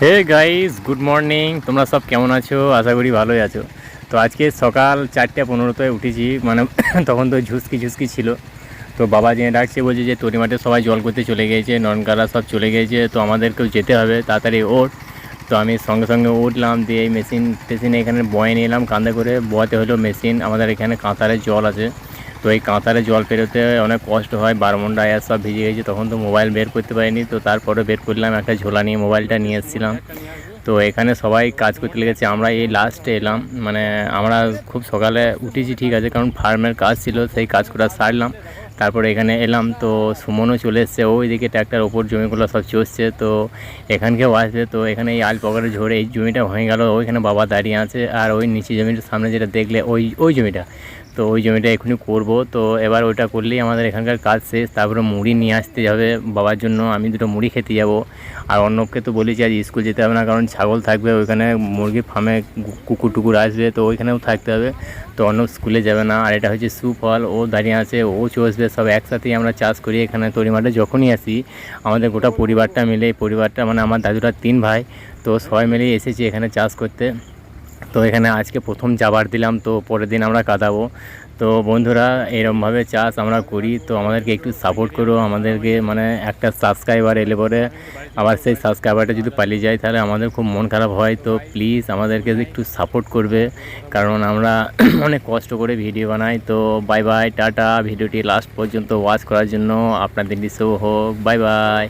Hey guys good morning তোমরা সব কেমন আছো? আশা করি ভালোই আছো। তো আজকে সকাল চারটে পনেরোতে উঠেছি মানে তখন তো ঝুসকি ঝুসকি ছিল। তো বাবা জেনে ডাকছে, বলছে যে তরি মাঠে সবাই জল করতে চলে গিয়েছে ননকারা সব চলে গিয়েছে তো আমাদেরকেও যেতে হবে, তাড়াতাড়ি ওঠ। তো আমি সঙ্গে সঙ্গে উঠলাম, দিয়ে এই মেশিন টেশিনে এখানে বয়ে এলাম কান্দে করে, বয়াতে হলো মেশিন, আমাদের এখানে কাঁতারে জল আছে। তো এই কাঁতারে জল পেরোতে অনেক কষ্ট হয় বারমুন্ডা আয়ার সব ভিজে গেছে, তখন তো মোবাইল বের করতে পারিনি, তো তারপরে বের করলাম, একটা ঝোলা নিয়ে মোবাইলটা নিয়ে এসেছিলাম। তো এখানে সবাই কাজ করতে লেগেছে, আমরা এই লাস্টে এলাম মানে আমরা খুব সকালে উঠেছি, ঠিক আছে, কারণ ফার্মের কাজ ছিল, সেই কাজ করা সারলাম। তারপরে এখানে এলাম, তো সুমনও চলে এসছে ওইদিকে ট্র্যাক্টার ওপর জমিগুলো সব চষছে তো এখানকেও আসবে, তো এখানে এই আল পকেটে ঝরে এই জমিটা ভেঙে গেল, ওইখানে বাবা দাঁড়িয়ে আছে, আর ওই নিচে জমিটার সামনে যেটা দেখলে, ওই ওই জমিটা। তো ওই জমিটা এখনই করব। তো এবার ওইটা করলেই আমাদের এখানকার কাজ শেষ। তারপরে মুড়ি নিয়ে আসতে যাবে বাবার জন্য। আমি দুটো মুড়ি খেতে যাব। আর অন্যকে তো বলেছি আজ স্কুল যেতে হবে না, কারণ ছাগল থাকবে। ওইখানে মুরগির ফার্মে কুকুর টুকুর আসবে, তো ওইখানেও থাকতে হবে। তো অন্য স্কুলে যাবে না। আর এটা হচ্ছে সুফল। ও দাঁড়িয়ে আছে, ও চসবে সব একসাথেই আমরা চাষ করি এখানে। তরি মাঠে যখনই আসি, আমাদের গোটা পরিবারটা মিলে পরিবারটা মানে আমার দাদুরা তিন ভাই, তো সবাই মিলেই এসেছি এখানে চাষ করতে। তো এখানে আজকে প্রথম জাবার দিলাম, তো পরের দিন আমরা কাদাবো তো বন্ধুরা, এরমভাবে চাষ আমরা করি, তো আমাদেরকে একটু সাপোর্ট করো, আমাদেরকে মানে একটা সাবস্ক্রাইবার এলে পরে আবার সেই সাবস্ক্রাইবারটা যদি পালিয়ে যায়, তাহলে আমাদের খুব মন খারাপ হয়। তো প্লিজ আমাদেরকে একটু সাপোর্ট করবে, কারণ আমরা অনেক কষ্ট করে ভিডিও বানাই। তো বাই বাই টাটা ভিডিওটি লাস্ট পর্যন্ত ওয়াচ করার জন্য। আপনাদের নিশ্চয় হোক। Bye bye